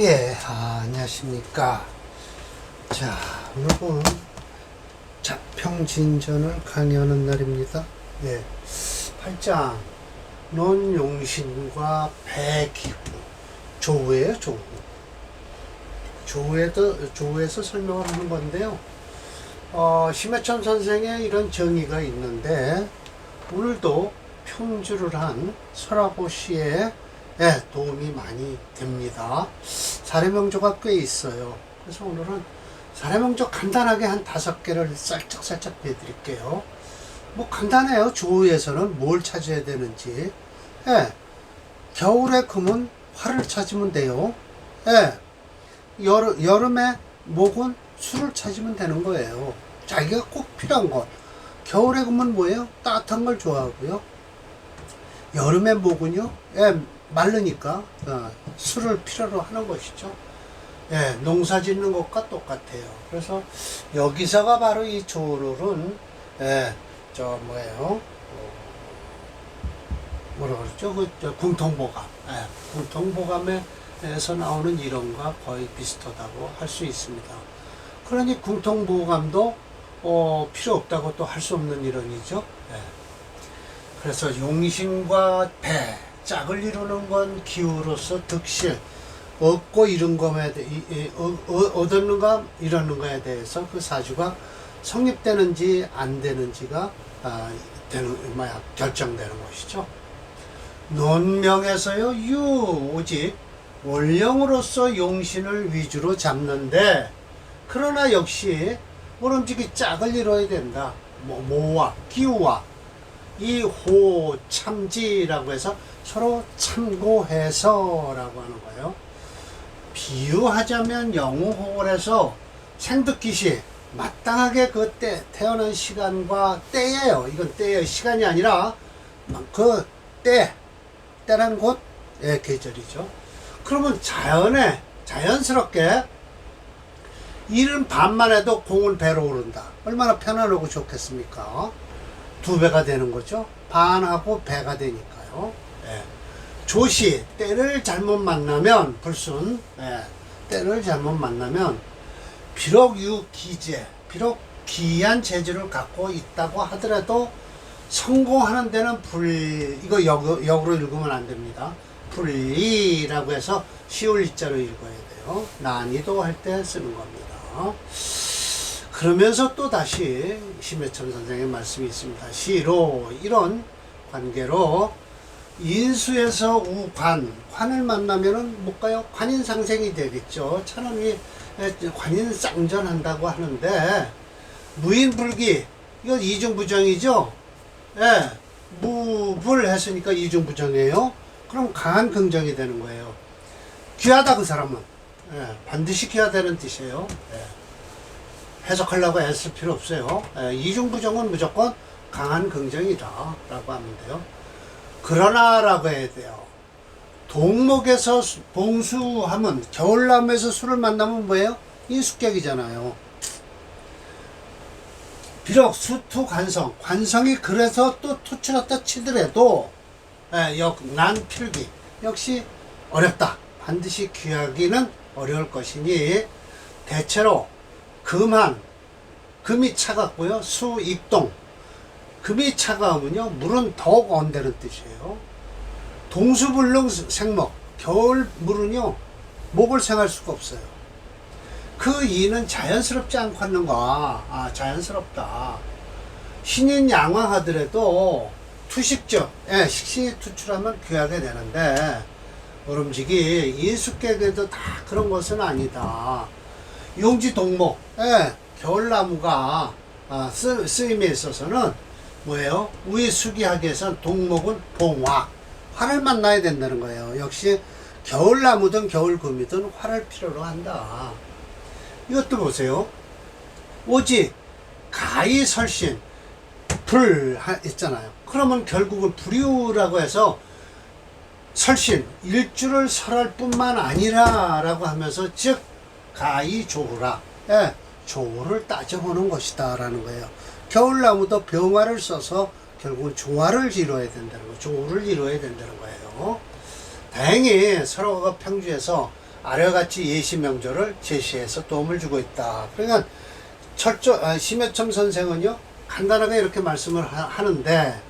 예, 아, 안녕하십니까. 자, 오늘은 자평진전을 강의하는 날입니다. 예, 8장, 논용신과 배기구. 조우예요, 조우. 조우에도, 조우에서 설명을 하는 건데요. 어, 심해천 선생의 이런 정의가 있는데, 오늘도 평주를 한 설하고 씨의 예, 도움이 많이 됩니다. 사례 명조가 꽤 있어요. 그래서 오늘은 사례 명조 간단하게 한 다섯 개를 살짝살짝 내드릴게요. 뭐 간단해요. 조우에서는 뭘 찾아야 되는지. 예, 겨울에 금은 활을 찾으면 돼요. 예, 여름, 여름에 목은 술을 찾으면 되는 거예요. 자기가 꼭 필요한 것. 겨울에 금은 뭐예요? 따뜻한 걸 좋아하고요. 여름에 목은요, 예, 마르니까 어, 술을 필요로 하는 것이죠. 예, 농사 짓는 것과 똑같아요. 그래서 여기서가 바로 이 조룰은 예, 저 뭐예요? 어, 뭐라 그러죠? 그 저 궁통보감. 예, 궁통보감에서 나오는 이론과 거의 비슷하다고 할 수 있습니다. 그러니 궁통보감도 어, 필요 없다고 또 할 수 없는 이론이죠. 예. 그래서 용신과 배, 짝을 이루는 건 기후로서 득실, 얻고 이룬 것에 대, 이- 이- 어, 어, 얻었는가 이뤘는가에 대해서 그 사주가 성립되는지 안 되는지가 아, 되는 뭐야 결정되는 것이죠. 논명에서요 유 오직 원령으로서 용신을 위주로 잡는데 그러나 역시 오름지기 짝을 이뤄야 된다. 뭐 모와 기우와 이 호 참지라고 해서 서로 참고해서라고 하는 거예요. 비유하자면 영우호월에서 생득기시 마땅하게 그때 태어난 시간과 때예요. 이건 때의 시간이 아니라 그 때, 때란 곳의 계절이죠. 그러면 자연에 자연스럽게 일은 반만 해도 공은 배로 오른다. 얼마나 편안하고 좋겠습니까? 두 배가 되는 거죠. 반하고 배가 되니까요. 예. 조시 때를 잘못 만나면 불순 예. 때를 잘못 만나면 비록 유기재 비록 기이한 재주를 갖고 있다고 하더라도 성공하는 데는 불 이거 역, 역으로 읽으면 안 됩니다. 불리라고 해서 시올 이자로 읽어야 돼요. 난이도 할 때 쓰는 겁니다. 그러면서 또 다시 심해천 선생의 말씀이 있습니다. 시로 이런 관계로 인수에서 우관, 관을 만나면은 못 가요? 관인상생이 되겠죠. 차놈이 관인쌍전한다고 하는데, 무인불기, 이거 이중부정이죠? 예, 무불 했으니까 이중부정이에요. 그럼 강한 긍정이 되는 거예요. 귀하다, 그 사람은. 예, 반드시 귀하다는 뜻이에요. 예. 해석하려고 애쓸 필요 없어요. 예, 이중부정은 무조건 강한 긍정이다. 라고 하면 돼요. 그러나 라고 해야 돼요. 동목에서 수- 봉수하면 겨울나무에서 술을 만나면 뭐예요? 인숙객이잖아요. 비록 수투 관성, 관성이 그래서 또 투출했다 치더라도 예, 역, 난 필기 역시 어렵다. 반드시 귀하기는 어려울 것이니 대체로 금한 금이 차갑고요. 수 입동 금이 차가우면요 물은 더욱 언다는 뜻이에요. 동수불능 생목 겨울 물은요 목을 생할 수가 없어요. 그 이는 자연스럽지 않고 하는가? 아 자연스럽다. 신인 양왕하더라도 투식적, 예, 식시 투출하면 귀하게 되는데 오름지기 인숙객에도 다 그런 것은 아니다. 용지 동목, 예, 겨울나무가 아, 쓰, 쓰임에 있어서는 뭐예요? 우위 위해선 동목은 봉화, 화를 만나야 된다는 거예요. 역시 겨울나무든 겨울금이든 화를 필요로 한다. 이것도 보세요. 오직 가히 설신 불 하- 있잖아요. 그러면 결국은 불유라고 해서 설신 일주를 설할 뿐만 아니라 라고 하면서 즉 가히 조라 예, 조를 따져보는 것이다라는 거예요. 겨울나무도 병화를 써서 결국은 조화를 이루어야 된다는 거, 조를 이루어야 된다는 거예요. 다행히 서로가 평주에서 아래와 같이 예시 명조를 제시해서 도움을 주고 있다. 그러니까 철저 아, 심해첨 선생은요 간단하게 이렇게 말씀을 하, 는데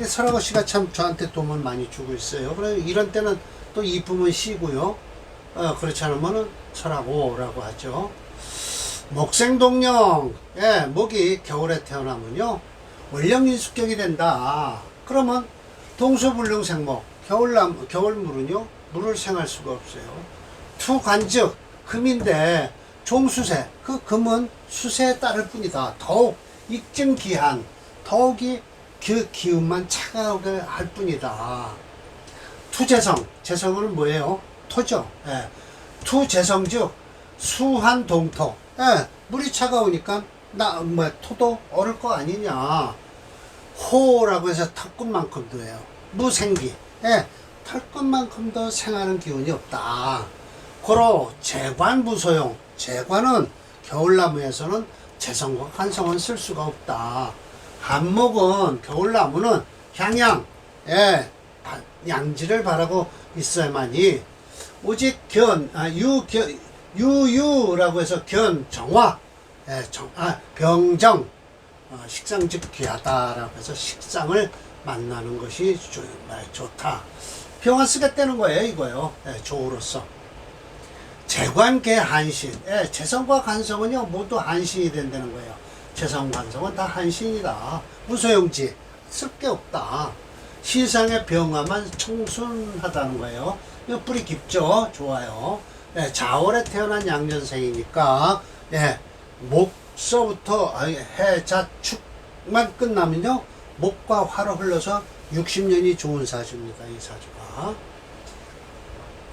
설하고 씨가 참 저한테 도움을 많이 주고 있어요. 그래 이런 때는 또 이쁨은 씨고요. 어, 그렇지 않으면은 설하고라고 하죠. 목생동령, 예, 목이 겨울에 태어나면요 월령인숙격이 된다. 그러면 동서불능 생목, 겨울남 겨울물은요 물을 생할 수가 없어요. 투관즉 금인데 종수세 그 금은 수세에 따를 뿐이다. 더욱 익증기한 더욱이 그 기운만 차가우게 할 뿐이다. 투재성 재성은 뭐예요? 토죠. 예. 투재성 즉 수한 동토. 예. 물이 차가우니까 나 뭐 토도 얼을 거 아니냐. 호라고 해서 털끝만큼도 해요. 무생기. 예. 털끝만큼도 생하는 기운이 없다. 고로 재관 무소용. 재관은 겨울나무에서는 재성과 간성은 쓸 수가 없다. 한목은 겨울나무는 향양, 예, 바- 양지를 바라고 있어야만이 오직 견, 아, 유, 견, 유유라고 해서 견, 정화, 예, 정, 아, 병정, 어, 식상 즉 귀하다라고 해서 식상을 만나는 것이 좋, 아, 좋다. 병화 쓰겠다는 거예요, 이거요. 예, 조우로서. 재관계 한신. 예, 재성과 간성은요, 모두 한신이 된다는 거예요. 재성, 간성은 다 한신이다. 무소용지. 쓸 게 없다. 시상의 병화만 청순하다는 거예요. 이거 뿌리 깊죠? 좋아요. 예, 자월에 태어난 양년생이니까, 예, 목서부터 아, 해자 축만 끝나면요, 목과 화로 흘러서 60년이 좋은 사주입니다. 이 사주가.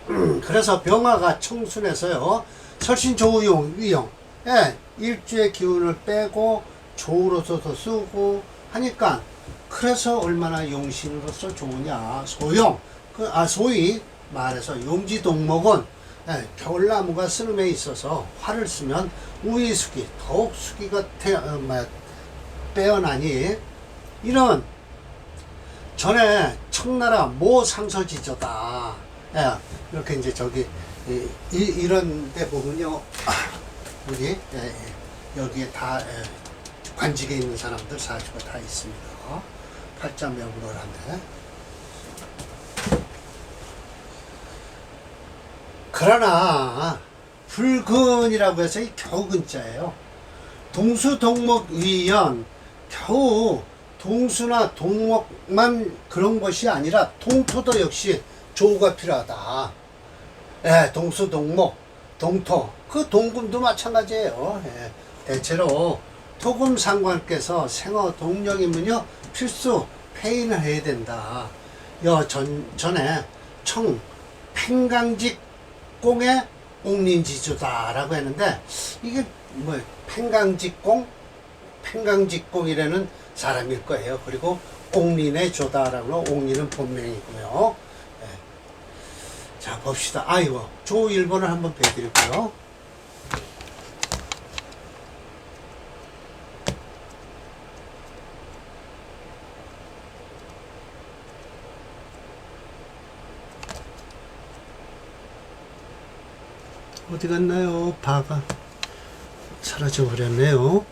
그래서 병화가 청순해서요. 설신 조우용, 위용. 예, 일주의 기운을 빼고 조우로서도 쓰고 하니까 그래서 얼마나 용신으로서 좋으냐. 소용. 그, 아, 소위 말해서 용지 동목은 예, 겨울나무가 쓰름에 있어서 활을 쓰면 우위수기, 더욱 수기가 태, 어, 뭐, 빼어나니 이런 전에 청나라 모 상서지저다. 예, 이렇게 이제 저기 이, 이, 런데 보면요, 여기 예, 예, 여기에 다 예, 관직에 있는 사람들 사주가 다 있습니다. 팔자명로라네. 그러나 불근이라고 해서 이 겨우 근자예요. 동수동목위연 겨우 동수나 동목만 그런 것이 아니라 동토도 역시 조우가 필요하다. 예, 동수동목, 동토. 그 동금도 마찬가지예요. 예, 대체로 토금 상관께서 생어 동령이면요 필수 폐인을 해야 된다. 여 전, 전에 청 팽강직 공의 옥린지주다라고 했는데 이게 뭐 팽강직공 팽강직공이라는 사람일 거예요. 그리고 옥린의 조다라고 옥린은 본명이고요. 예. 자 봅시다. 아이고 조 1번을 한번 배드릴게요. 어디 갔나요? 바가 사라져 버렸네요.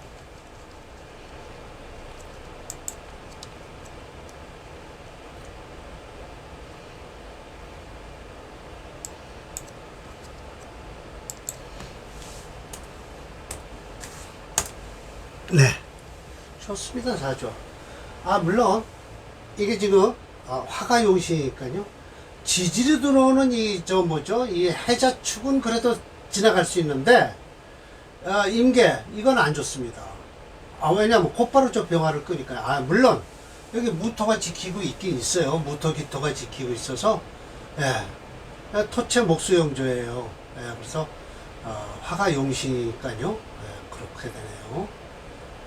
네. 좋습니다, 사죠. 아, 물론, 이게 지금, 아, 화가 용시니까요. 지지리 들어오는 이, 저, 뭐죠? 이 해자축은 그래도 지나갈 수 있는데, 아, 임계, 이건 안 좋습니다. 아, 왜냐면 곧바로 저 병화를 끄니까. 아, 물론, 여기 무토가 지키고 있긴 있어요. 무토, 기토가 지키고 있어서, 예. 토체 목수용조예요. 예, 그래서, 어, 화가 용시니까요. 예, 그렇게 되네요.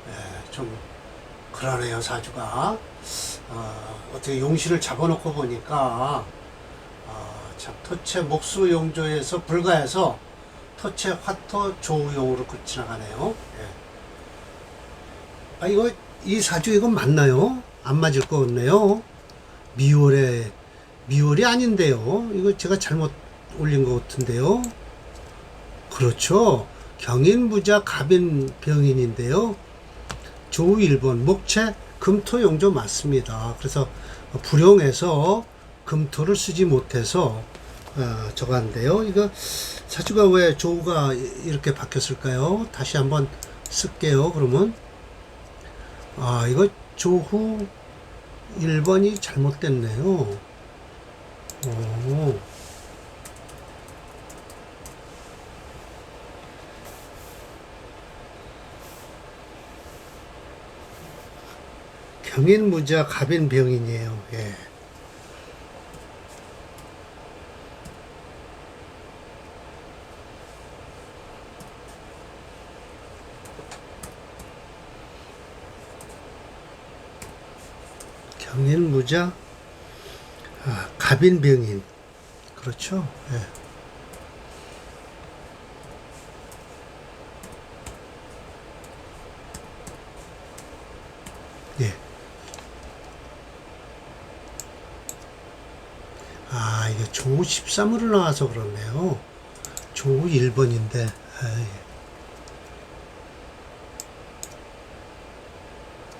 예, 좀 그러네요 사주가 어, 어떻게 용신을 잡아놓고 보니까 어, 참 토체 목수 용조에서 불가해서 토체 화토 조우용으로 끝 지나가네요. 예. 아 이거 이 사주 이거 맞나요? 안 맞을 것 같네요. 미월에 미월이 아닌데요. 이거 제가 잘못 올린 것 같은데요. 그렇죠. 경인부자 갑인병인인데요. 조우 1번 목채 금토 용조 맞습니다. 그래서 불용해서 금토를 쓰지 못해서 어, 저간데요. 이거 사주가 왜 조우가 이렇게 바뀌었을까요? 다시 한번 쓸게요. 그러면 아 이거 조후 1번이 잘못됐네요. 오. 경인무자 갑인 병인이에요. 예. 경인무자 아, 갑인 병인 그렇죠. 예. 예. 아, 이게 조우 13으로 나와서 그렇네요. 조우 1번인데.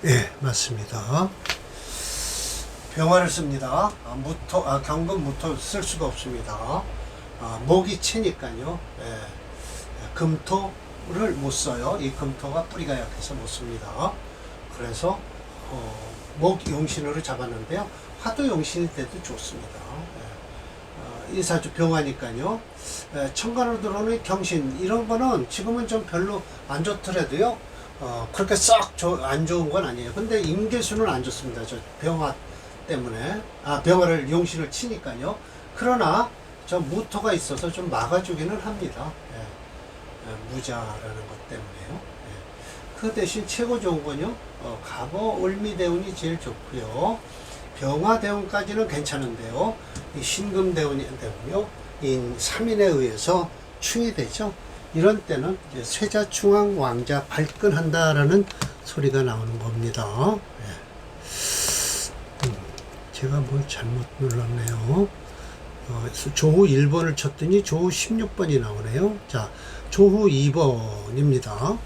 예, 맞습니다. 병화를 씁니다. 아, 무토, 아, 경금 무토 쓸 수가 없습니다. 아, 목이 채니까요. 예, 예, 금토를 못 써요. 이 금토가 뿌리가 약해서 못 씁니다. 그래서 어, 목 용신으로 잡았는데요. 화도 용신이 돼도 좋습니다. 예. 어, 이사주 병화니까요. 예, 천간으로 들어오는 경신 이런 거는 지금은 좀 별로 안 좋더라도요. 어, 그렇게 썩 안 좋은 건 아니에요. 근데 임계수는 안 좋습니다. 저 병화 때문에 아 병화를 용신을 치니까요. 그러나 저 무토가 있어서 좀 막아주기는 합니다. 예. 예, 무자라는 것 때문에요. 예. 그 대신 최고 좋은 건요. 어, 갑오 을미대운이 제일 좋고요. 병화대운까지는 괜찮은데요. 이 신금대운이 되고요. 이 3인에 의해서 충이 되죠. 이런 때는 이제 쇠자충왕 왕자 발끈한다라는 소리가 나오는 겁니다. 예. 음, 제가 뭘 잘못 눌렀네요. 어, 조후 1번을 쳤더니 조후 16번이 나오네요. 자, 조후 2번입니다.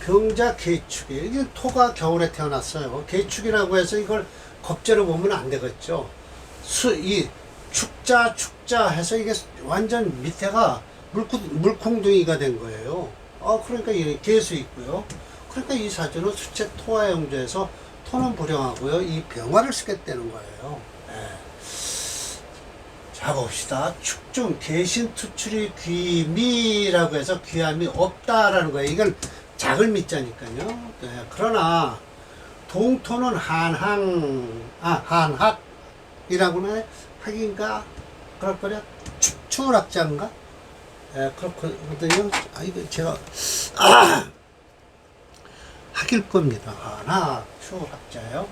병자 개축이 이게 토가 겨울에 태어났어요. 개축이라고 해서 이걸 겁재로 보면 안 되겠죠. 수, 이 축자 축자 해서 이게 완전 밑에가 물구, 물콩둥이가 된 거예요. 아 그러니까 이 개수 있고요. 그러니까 이 사주는 수채 토화 영조에서 토는 불용하고요. 이 병화를 쓰겠다는 거예요. 예. 자 봅시다. 축중 개신 투출이 귀미라고 해서 귀함이 없다라는 거예요. 이건 작을 밑자니까요. 네, 그러나 동토는 한항 아 한학이라고는 학인가 그럴 거냐 축충을 학자인가 예, 그렇거든요. 아 이거 제가 아, 학일 겁니다. 한학 추학자요.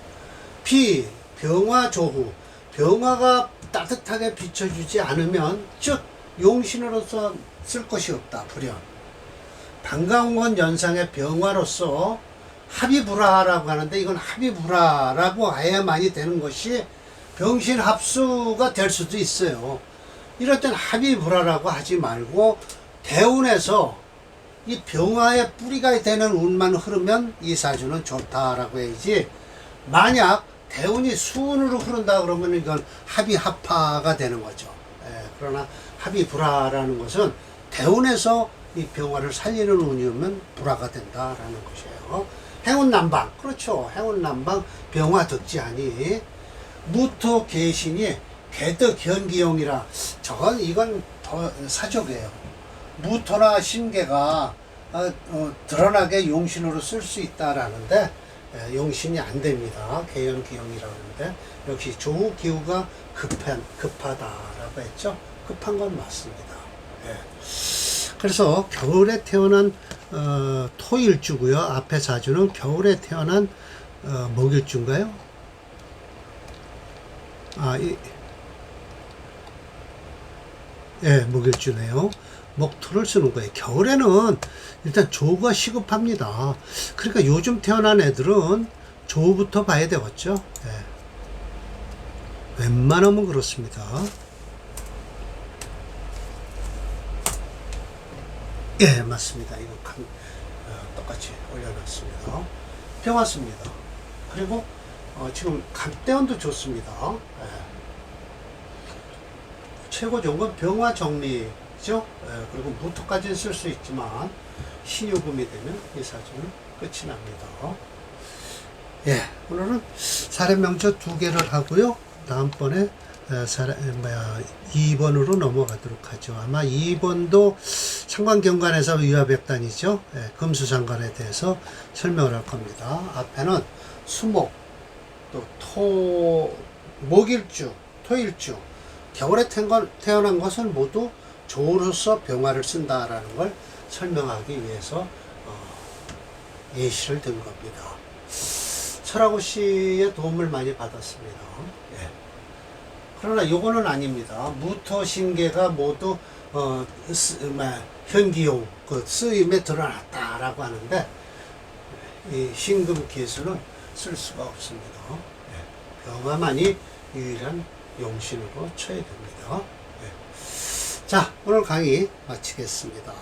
비 병화 조후 병화가 따뜻하게 비춰주지 않으면 즉 용신으로서 쓸 것이 없다 불연. 반가운 건 연상의 병화로서 합의불화라고 하는데 이건 합의불화라고 해야만이 되는 것이 병신 합수가 될 수도 있어요. 이럴 땐 합의불화라고 하지 말고 대운에서 이 병화의 뿌리가 되는 운만 흐르면 이 사주는 좋다라고 해야지 만약 대운이 수운으로 흐른다 그러면 이건 합의합파가 되는 거죠. 예, 그러나 합의불화라는 것은 대운에서 이 병화를 살리는 운이면 불화가 된다라는 것이에요. 행운난방 그렇죠. 행운난방 병화 득지하니 무토 계신이 개덕 현기용이라 저건 이건 더 사족이에요. 무토나 신계가 어, 어, 드러나게 용신으로 쓸 수 있다라는데 예, 용신이 안 됩니다. 개연기용이라고 하는데 역시 조우 기후가 급한 급하다라고 했죠. 급한 건 맞습니다. 예. 그래서 겨울에 태어난 어, 토일주고요. 앞에 사주는 겨울에 태어난 어, 목일주인가요? 아, 이, 예, 목일주네요. 목토를 쓰는 거예요. 겨울에는 일단 조가 시급합니다. 그러니까 요즘 태어난 애들은 조부터 봐야 되겠죠. 예. 웬만하면 그렇습니다. 예, 맞습니다. 이거 감, 어, 똑같이 올려놨습니다. 평왔습니다. 그리고 어, 지금 감대원도 좋습니다. 예. 최고 좋은 건 병화 정리. 죠. 예, 그리고 무토까지는 쓸 수 있지만 신유금이 되면 이 사주는 끝이 납니다. 예, 오늘은 사례 명저 두 개를 하고요. 다음번에 에, 사례, 에, 뭐야 2번으로 넘어가도록 하죠. 아마 2번도 상관경관에서 위화백단이죠. 예, 금수상관에 대해서 설명을 할 겁니다. 앞에는 수목, 또 토, 목일주, 토일주, 겨울에 태어난 것은 모두 조로서 병화를 쓴다라는 걸 설명하기 위해서 어, 예시를 든 겁니다. 설하고 씨의 도움을 많이 받았습니다. 예. 그러나 요거는 아닙니다. 무토 신계가 모두 어, 쓰, 뭐, 현기용 그 쓰임에 드러났다라고 하는데 이 신금 기술은 쓸 수가 없습니다. 예. 병화만이 유일한 용신으로 쳐야 됩니다. 예. 자, 오늘 강의 마치겠습니다.